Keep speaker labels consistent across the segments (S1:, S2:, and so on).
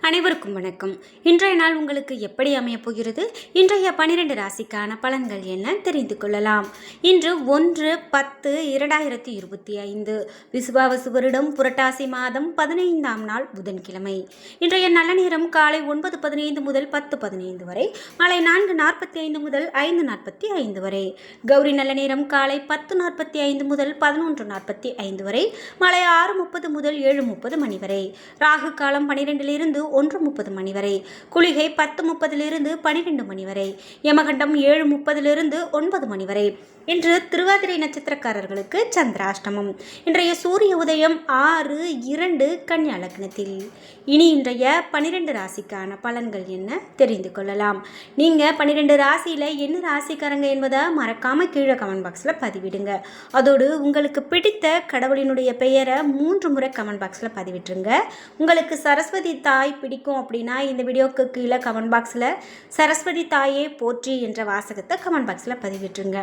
S1: அனைவருக்கும் வணக்கம். இன்றைய நாள் உங்களுக்கு எப்படி அமையப் போகிறது? இன்றைய பனிரெண்டு ராசிக்கான பலன்கள் என்ன தெரிந்து கொள்ளலாம். இன்று ஒன்று பத்து இரண்டாயிரத்தி இருபத்தி ஐந்து. விசுவாவசு வருடம் புரட்டாசி மாதம் பதினைந்தாம் நாள் புதன்கிழமை. இன்றைய நல்ல நேரம் காலை ஒன்பது பதினைந்து முதல் பத்து பதினைந்து வரை மாலை நான்கு நாற்பத்தி ஐந்து முதல் ஐந்து நாற்பத்தி ஐந்து வரை. கௌரி நல்ல நேரம் காலை பத்து நாற்பத்தி ஐந்து முதல் பதினொன்று நாற்பத்தி ஐந்து வரை மாலை ஆறு முப்பது முதல் ஏழு முப்பது மணி வரை. ராகு காலம் பனிரெண்டிலிருந்து ஒன்று முப்பது மணி வரை. குளிகை பத்து முப்பதிலிருந்து பனிரெண்டு மணி வரை. யமகண்டம் ஏழு முப்பதிலிருந்து ஒன்பது மணி வரை. இன்று திருவாதிரை நட்சத்திரக்காரர்களுக்கு சந்திராஷ்டமம். இன்றைய சூரிய உதயம் ஆறு இரண்டு கன்னியா லக்னத்தில். இனி இன்றைய பனிரெண்டு ராசிக்கான பலன்கள் என்ன தெரிந்து கொள்ளலாம். நீங்கள் பன்னிரெண்டு ராசியில் என்ன ராசிக்காரங்க என்பதை மறக்காமல் கீழே கமெண்ட் பாக்ஸில் பதிவிடுங்க. அதோடு உங்களுக்கு பிடித்த கடவுளினுடைய பெயரை மூன்று முறை கமெண்ட் பாக்ஸில் பதிவிட்டுருங்க. உங்களுக்கு சரஸ்வதி தாய் பிடிக்கும் அப்படின்னா இந்த வீடியோக்கு கீழே கமெண்ட் பாக்ஸில் சரஸ்வதி தாயே போற்றி என்ற வாசகத்தை கமெண்ட் பாக்ஸில் பதிவிட்டுருங்க.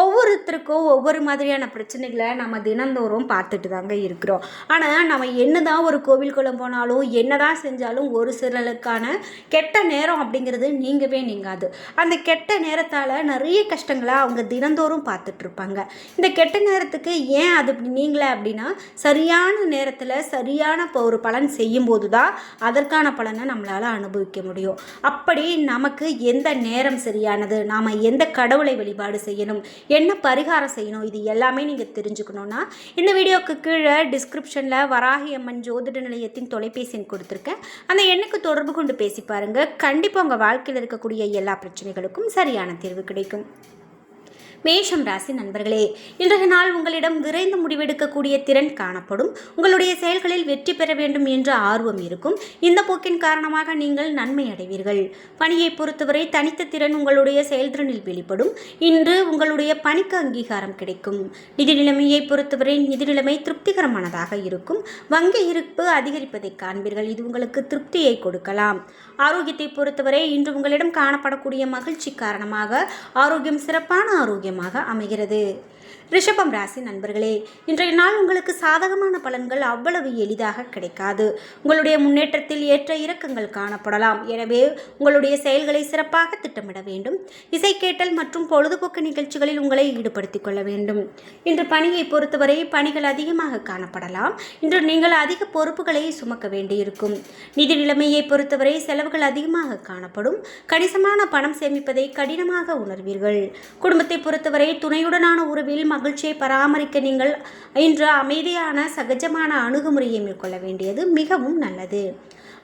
S1: ஒவ்வொருத்தருக்கும் ஒவ்வொரு மாதிரியான பிரச்சனைகளை நம்ம தினந்தோறும் பார்த்துட்டு தாங்க இருக்கிறோம். ஆனால் நம்ம என்ன தான் ஒரு கோவிலுக்குள்ளே போனாலும் என்ன தான் செஞ்சாலும் ஒரு சிலருக்கான கெட்ட நேரம் அப்படிங்கிறது நீங்கவே நீங்காது. அந்த கெட்ட நேரத்தால் நிறைய கஷ்டங்களை அவங்க தினந்தோறும் பார்த்துட்ருப்பாங்க இந்த கெட்ட நேரத்துக்கு ஏன் அது இப்படி நீங்களே அப்படின்னா சரியான நேரத்தில் சரியான இப்போ ஒரு பலன் செய்யும்போது தான் அதற்கான பலனை நம்மளால் அனுபவிக்க முடியும். அப்படி நமக்கு எந்த நேரம் சரியானது? நாம் எந்த கடவுளை வழிபாடு செய்யணும்? என்ன பரிகாரம் செய்யணும்? இது எல்லாமே நீங்கள் தெரிஞ்சுக்கணுன்னா இந்த வீடியோக்கு கீழே டிஸ்கிரிப்ஷனில் வராகி அம்மன் ஜோதிட நிலையத்தின் தொலைபேசி எண் கொடுத்துருக்கேன். அந்த எண்ணுக்கு தொடர்பு கொண்டு பேசி பாருங்கள் கண்டிப்பாக உங்கள் வாழ்க்கையில் இருக்கக்கூடிய எல்லா பிரச்சனைகளுக்கும் சரியான தீர்வு கிடைக்கும். மேஷம் ராசி நண்பர்களே இன்றைய நாள் உங்களிடம் விரைந்து முடிவெடுக்கக்கூடிய திறன் காணப்படும். உங்களுடைய செயல்களில் வெற்றி பெற வேண்டும் என்ற ஆர்வம் இருக்கும். இந்த போக்கின் காரணமாக நீங்கள் நன்மை அடைவீர்கள். பணியை பொறுத்தவரை தனித்த திறன் உங்களுடைய செயல்திறனில் வெளிப்படும். இன்று உங்களுடைய பணிக்கு அங்கீகாரம் கிடைக்கும். நிதி நிலைமையை பொறுத்தவரை நிதி நிலைமை திருப்திகரமானதாக இருக்கும். வங்கி இருப்பு அதிகரிப்பதை காண்பீர்கள். இது உங்களுக்கு திருப்தியை கொடுக்கலாம். ஆரோக்கியத்தை பொறுத்தவரை இன்று உங்களிடம் காணப்படக்கூடிய மகிழ்ச்சி காரணமாக ஆரோக்கியம் சிறப்பான ஆரோக்கியம் ஆரோக்கியமாக அமைகிறது. ரிஷபம் ராசி நண்பர்களே இன்றைய நாள் உங்களுக்கு சாதகமான பலன்கள் அவ்வளவு எளிதாக கிடைக்காது. உங்களுடைய முன்னேற்றத்தில் ஏற்ற இறக்கங்கள் காணப்படலாம். எனவே உங்களுடைய செயல்களை சிறப்பாக திட்டமிட வேண்டும். இசை கேட்டல் மற்றும் பொழுதுபோக்கு நிகழ்ச்சிகளில் உங்களை ஈடுபடுத்திக் கொள்ள வேண்டும். இன்று பணியை பொறுத்தவரை பணிகள் அதிகமாக காணப்படலாம். இன்று நீங்கள் அதிக பொறுப்புகளை சுமக்க வேண்டியிருக்கும். நிதி நிலைமையை பொறுத்தவரை செலவுகள் அதிகமாக காணப்படும். கணிசமான பணம் சேமிப்பதை கடினமாக உணர்வீர்கள். குடும்பத்தை பொறுத்தவரை துணையுடனான உறவில் மகிழ்ச்சியை பராமரிக்க நீங்கள் இன்று அமைதியான சகஜமான அணுகுமுறையை மேற்கொள்ள வேண்டியது மிகவும் நல்லது.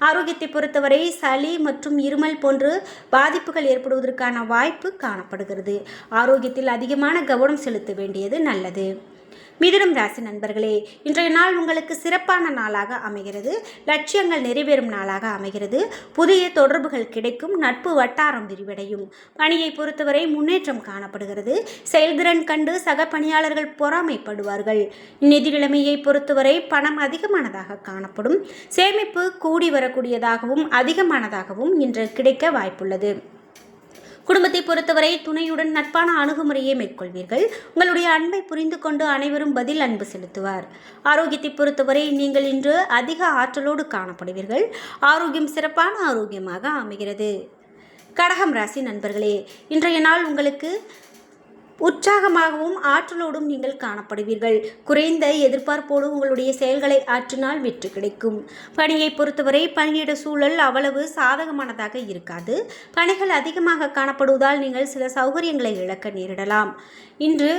S1: ஆரோக்கியத்தை பொறுத்தவரை சளி மற்றும் இருமல் போன்று பாதிப்புகள் ஏற்படுவதற்கான வாய்ப்பு காணப்படுகிறது. ஆரோக்கியத்தில் அதிகமான கவனம் செலுத்த வேண்டியது நல்லது. மிதுனம் ராசி நண்பர்களே இன்றைய நாள் உங்களுக்கு சிறப்பான நாளாக அமைகிறது. லட்சியங்கள் நிறைவேறும் நாளாக அமைகிறது. புதிய தொடர்புகள் கிடைக்கும். நட்பு வட்டாரம் விரிவடையும். பணியை பொறுத்தவரை முன்னேற்றம் காணப்படுகிறது. செயல்திறன் கண்டு சக பணியாளர்கள் பொறாமைப்படுவார்கள். நிதி நிலைமையை பொறுத்தவரை பணம் அதிகமானதாக காணப்படும். சேமிப்பு கூடி வரக்கூடியதாகவும் அதிகமானதாகவும் இன்று கிடைக்க வாய்ப்புள்ளது. குடும்பத்தை பொறுத்தவரை துணையுடன் நட்பான அணுகுமுறையை மேற்கொள்வீர்கள். உங்களுடைய அன்பை புரிந்து கொண்டு அனைவரும் பதில் அன்பு செலுத்துவார். ஆரோக்கியத்தை பொறுத்தவரை நீங்கள் இன்று அதிக ஆற்றலோடு காணப்படுவீர்கள். ஆரோக்கியம் சிறப்பான ஆரோக்கியமாக அமைகிறது. கடகம் ராசி நண்பர்களே இன்றைய நாள் உங்களுக்கு உற்சாகமாகவும் ஆற்றலோடும் நீங்கள் காணப்படுவீர்கள். குறைந்த எதிர்பார்ப்போடு உங்களுடைய செயல்களை ஆற்றினால் வெற்றி கிடைக்கும். பணியை பொறுத்தவரை பணியிட சூழல் அவ்வளவு சாதகமானதாக இருக்காது. பணிகள் அதிகமாக காணப்படுவதால் நீங்கள் சில சௌகரியங்களை இழக்க நேரிடலாம். இன்று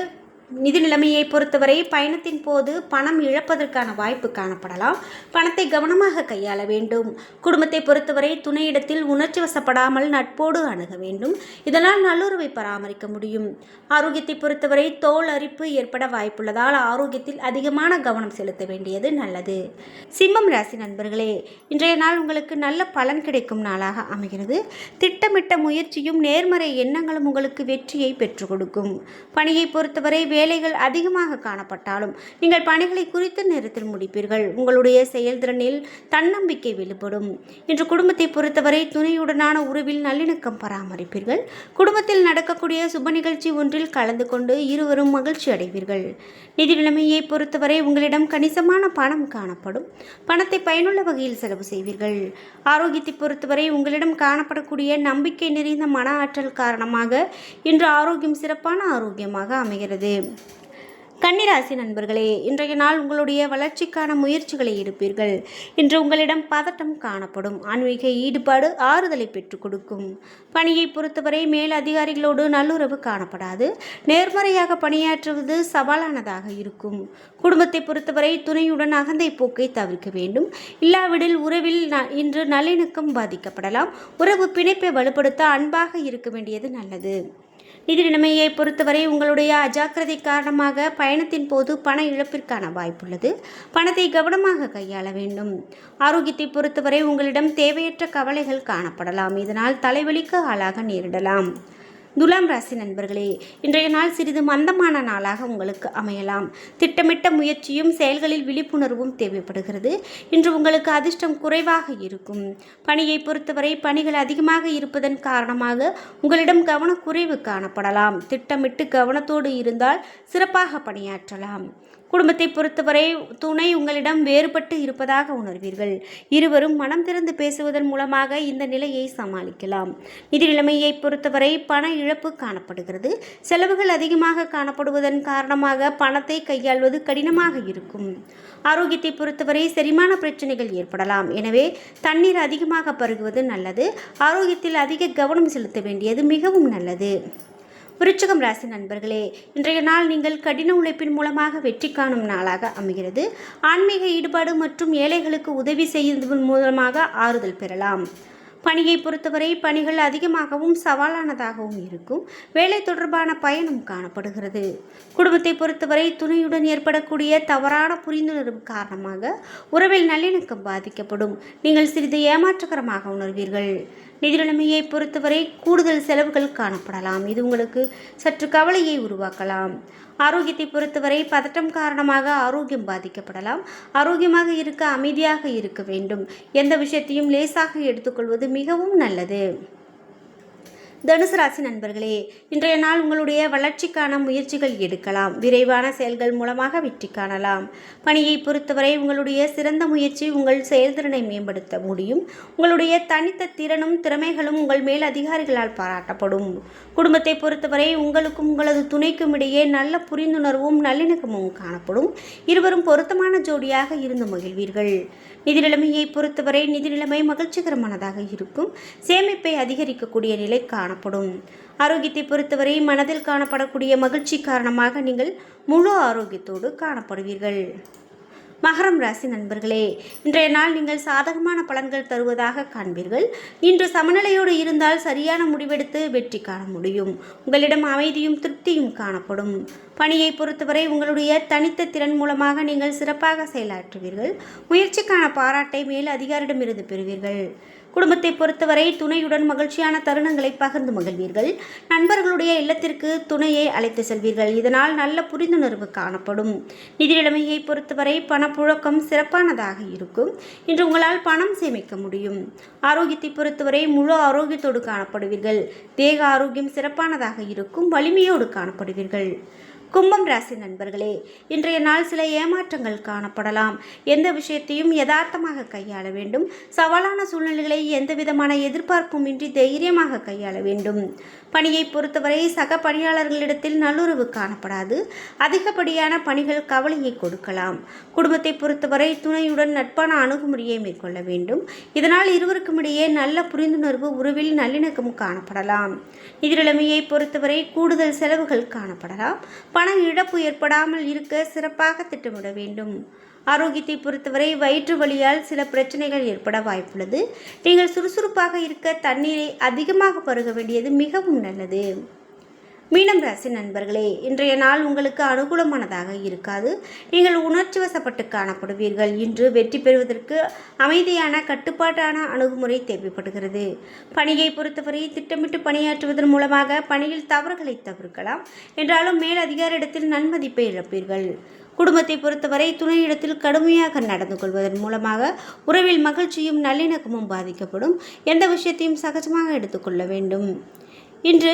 S1: நிதி நிலைமையை பொறுத்தவரை பயணத்தின் போது பணம் இழப்பதற்கான வாய்ப்பு காணப்படலாம். பணத்தை கவனமாக கையாள வேண்டும். குடும்பத்தை பொறுத்தவரை துணையிடத்தில் உணர்ச்சி வசப்படாமல் நட்போடு அணுக வேண்டும். இதனால் நல்லுறவை பராமரிக்க முடியும். ஆரோக்கியத்தை பொறுத்தவரை தோல் அரிப்பு ஏற்பட வாய்ப்புள்ளதால் ஆரோக்கியத்தில் அதிகமான கவனம் செலுத்த வேண்டியது நல்லது. சிம்மம் ராசி நண்பர்களே இன்றைய நாள் உங்களுக்கு நல்ல பலன் கிடைக்கும் நாளாக அமைகிறது. திட்டமிட்ட முயற்சியும் நேர்மறை எண்ணங்களும் உங்களுக்கு வெற்றியை பெற்றுக் கொடுக்கும். பணியை பொறுத்தவரை வேலைகள் அதிகமாக காணப்பட்டாலும் நீங்கள் பணிகளை குறித்த நேரத்தில் முடிப்பீர்கள். உங்களுடைய செயல்திறனில் தன்னம்பிக்கை வெளிப்படும். இன்று குடும்பத்தை பொறுத்தவரை துணையுடனான உறவில் நல்லிணக்கம் பராமரிப்பீர்கள். குடும்பத்தில் நடக்கக்கூடிய சுப நிகழ்ச்சி ஒன்றில் கலந்து கொண்டு இருவரும் மகிழ்ச்சி அடைவீர்கள். நிதி நிலைமையை பொறுத்தவரை உங்களிடம் கணிசமான பணம் காணப்படும். பணத்தை பயனுள்ள வகையில் செலவு செய்வீர்கள். ஆரோக்கியத்தை பொறுத்தவரை உங்களிடம் காணப்படக்கூடிய நம்பிக்கை நிறைந்த மன ஆற்றல் காரணமாக இன்று ஆரோக்கியம் சிறப்பான ஆரோக்கியமாக அமைகிறது. கன்னிராசி நண்பர்களே இன்றைய நாள் உங்களுடைய வளர்ச்சிக்கான முயற்சிகளை எடுப்பீர்கள். இன்று உங்களிடம் பதட்டம் காணப்படும். ஆன்மீக ஈடுபாடு ஆறுதலை பெற்றுக் கொடுக்கும். பணியை பொறுத்தவரை மேல் அதிகாரிகளோடு நல்லுறவு காணப்படாது. நேர்மறையாக பணியாற்றுவது சவாலானதாக இருக்கும். குடும்பத்தை பொறுத்தவரை துணையுடன் அகந்தை போக்கை தவிர்க்க வேண்டும். இல்லாவிடில் உறவில் ந- இன்று நல்லிணக்கம் பாதிக்கப்படலாம். உறவு பிணைப்பை வலுப்படுத்த அன்பாக இருக்க வேண்டியது நல்லது. நிதி நிலைமையை பொறுத்தவரை உங்களுடைய அஜாக்கிரதை காரணமாக பயணத்தின் போது பண இழப்பிற்கான வாய்ப்புள்ளது. பணத்தை கவனமாக கையாள வேண்டும். ஆரோக்கியத்தை பொறுத்தவரை உங்களிடம் தேவையற்ற கவலைகள் காணப்படலாம். இதனால் தலைவலிக்கு ஆளாக நேரிடலாம். துலாம் ராசி நண்பர்களே இன்றைய நாள் சிறிது மந்தமான நாளாக உங்களுக்கு அமையலாம். திட்டமிட்ட முயற்சியும் செயல்களில் விழிப்புணர்வும் தேவைப்படுகிறது. இன்று உங்களுக்கு அதிர்ஷ்டம் குறைவாக இருக்கும். பணியை பொறுத்தவரை பணிகள் அதிகமாக இருப்பதன் காரணமாக உங்களிடம் கவனக்குறைவு காணப்படலாம். திட்டமிட்டு கவனத்தோடு இருந்தால் சிறப்பாக பணியாற்றலாம். குடும்பத்தை பொறுத்தவரை துணை உங்களிடம் வேறுபட்டு இருப்பதாக உணர்வீர்கள். இருவரும் மனம் திறந்து பேசுவதன் மூலமாக இந்த நிலையை சமாளிக்கலாம். நிதி நிலைமையை பொறுத்தவரை பண இழ இழப்பு காணப்படுகிறது. செலவுகள் அதிகமாக காணப்படுவதன் காரணமாக பணத்தை கையாள்வது கடினமாக இருக்கும். ஆரோக்கியத்தை பொறுத்தவரை செரிமான பிரச்சனைகள் ஏற்படலாம். எனவே தண்ணீர் அதிகமாக பருகுவது நல்லது. ஆரோக்கியத்தில் அதிக கவனம் செலுத்த வேண்டியது மிகவும் நல்லது. விருச்சகம் ராசி நண்பர்களே இன்றைய நாள் நீங்கள் கடின உழைப்பின் மூலமாக வெற்றி காணும் நாளாக அமைகிறது. ஆன்மீக ஈடுபாடு மற்றும் ஏழைகளுக்கு உதவி செய்வதன் மூலமாக ஆறுதல் பெறலாம். பணியை பொறுத்தவரை பணிகள் அதிகமாகவும் சவாலானதாகவும் இருக்கும். வேலை தொடர்பான பயணம் காணப்படுகிறது. குடும்பத்தை பொறுத்தவரை துணையுடன் ஏற்படக்கூடிய தவறான புரிந்துணர்வு காரணமாக உறவில் நல்லிணக்கம் பாதிக்கப்படும். நீங்கள் சிறிது ஏமாற்றகரமாக உணர்வீர்கள். நிதி நிலைமையை பொறுத்தவரை கூடுதல் செலவுகள் காணப்படலாம். இது உங்களுக்கு சற்று கவலையை உருவாக்கலாம். ஆரோக்கியத்தை பொறுத்தவரை பதட்டம் காரணமாக ஆரோக்கியம் பாதிக்கப்படலாம். ஆரோக்கியமாக இருக்க அமைதியாக இருக்க வேண்டும். எந்த விஷயத்தையும் லேசாக எடுத்துக்கொள்வது மிகவும் நல்லது. தனுசு ராசி நண்பர்களே இன்றைய நாள் உங்களுடைய வளர்ச்சிக்கான முயற்சிகள் எடுக்கலாம். விரைவான செயல்கள் மூலமாக வெற்றி காணலாம். பணியை பொறுத்தவரை உங்களுடைய சிறந்த முயற்சி உங்கள் செயல்திறனை மேம்படுத்த முடியும். உங்களுடைய தனித்த திறனும் திறமைகளும் உங்கள் மேல் அதிகாரிகளால் பாராட்டப்படும். குடும்பத்தை பொறுத்தவரை உங்களுக்கும் உங்களது துணைக்கும் இடையே நல்ல புரிந்துணர்வும் நல்லிணக்கமும் காணப்படும். இருவரும் பொருத்தமான ஜோடியாக இருந்து மகிழ்வீர்கள். நிதி நிலைமையை பொறுத்தவரை நிதி நிலைமை மகிழ்ச்சிகரமானதாக இருக்கும். சேமிப்பை அதிகரிக்கக்கூடிய நிலை காணப்படும். ஆரோக்கியத்தை பொறுத்தவரை மனதில் காணப்படக்கூடிய மகிழ்ச்சி காரணமாக நீங்கள் முழு ஆரோக்கியத்தோடு காணப்படுவீர்கள். மகரம் ராசி நண்பர்களே இன்றைய நாள் நீங்கள் சாதகமான பலன்கள் தருவதாக காண்பீர்கள். இன்று சமநிலையோடு இருந்தால் சரியான முடிவெடுத்து வெற்றி காண முடியும். உங்களிடம் அமைதியும் திருப்தியும் காணப்படும். பணியை பொறுத்தவரை உங்களுடைய தனித்த திறன் மூலமாக நீங்கள் சிறப்பாக செயலாற்றுவீர்கள். முயற்சிக்கான பாராட்டை மேல் அதிகாரிடமிருந்து பெறுவீர்கள். குடும்பத்தை பொறுத்தவரை துணையுடன் மகிழ்ச்சியான தருணங்களை பகிர்ந்து மகிழ்வீர்கள். நண்பர்களுடைய இல்லத்திற்கு துணையை அழைத்து செல்வீர்கள். இதனால் நல்ல புரிந்துணர்வு காணப்படும். நிதி நிலைமையை பொறுத்தவரை பணப்புழக்கம் சிறப்பானதாக இருக்கும். இன்று உங்களால் பணம் சேமிக்க முடியும். ஆரோக்கியத்தை பொறுத்தவரை முழு ஆரோக்கியத்தோடு காணப்படுவீர்கள். தேக ஆரோக்கியம் சிறப்பானதாக இருக்கும். வலிமையோடு காணப்படுவீர்கள். கும்பம் ராசி நண்பர்களே இன்றைய நாள் சில ஏமாற்றங்கள் காணப்படலாம். எந்த விஷயத்தையும் யதார்த்தமாக கையாள வேண்டும். சவாலான சூழ்நிலைகளை எந்த விதமான எதிர்பார்ப்புமின்றி தைரியமாக கையாள வேண்டும். பணியை பொறுத்தவரை சக பணியாளர்களிடத்தில் நல்லுறவு காணப்படாது. அதிகப்படியான பணிகள் கவலையை கொடுக்கலாம். குடும்பத்தை பொறுத்தவரை துணையுடன் நட்பான அணுகுமுறையை மேற்கொள்ள வேண்டும். இதனால் இருவருக்கும் இடையே நல்ல புரிந்துணர்வு உறவில் நல்லிணக்கம் காணப்படலாம். நிதிநிலைமையை பொறுத்தவரை கூடுதல் செலவுகள் காணப்படலாம். பண இழப்பு ஏற்படாமல் இருக்க சிறப்பாக திட்டமிட வேண்டும். ஆரோக்கியத்தை பொறுத்தவரை வயிற்று வலியால் சில பிரச்சனைகள் ஏற்பட வாய்ப்புள்ளது. நீங்கள் சுறுசுறுப்பாக இருக்க தண்ணீரை அதிகமாக பருக வேண்டியது மிகவும் நல்லது. மீனம் ராசி நண்பர்களே இன்றைய நாள் உங்களுக்கு அனுகூலமானதாக இருக்காது. நீங்கள் உணர்ச்சி வசப்பட்டு காணப்படுவீர்கள். இன்று வெற்றி பெறுவதற்கு அமைதியான கட்டுப்பாட்டான அணுகுமுறை தேவைப்படுகிறது. பணியை பொறுத்தவரை திட்டமிட்டு பணியாற்றுவதன் மூலமாக பணியில் தவறுகளை தவிர்க்கலாம். என்றாலும் மேல் அதிகாரிடத்தில் நன்மதிப்பை இழப்பீர்கள். குடும்பத்தை பொறுத்தவரை துணையிடத்தில் கடுமையாக நடந்து கொள்வதன் மூலமாக உறவில் மகிழ்ச்சியும் நல்லிணக்கமும் பாதிக்கப்படும். எந்த விஷயத்தையும் சகஜமாக எடுத்துக்கொள்ள வேண்டும். இன்று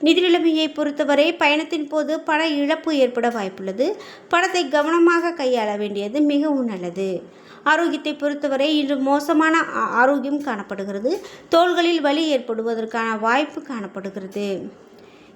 S1: நிதி நிலைமையை பொறுத்தவரை பயணத்தின் போது பண இழப்பு ஏற்பட வாய்ப்புள்ளது. பணத்தை கவனமாக கையாள வேண்டியது மிகவும் நல்லது. ஆரோக்கியத்தை பொறுத்தவரை இன்று மோசமான ஆரோக்கியம் காணப்படுகிறது. தோள்களில் வலி ஏற்படுவதற்கான வாய்ப்பு காணப்படுகிறது.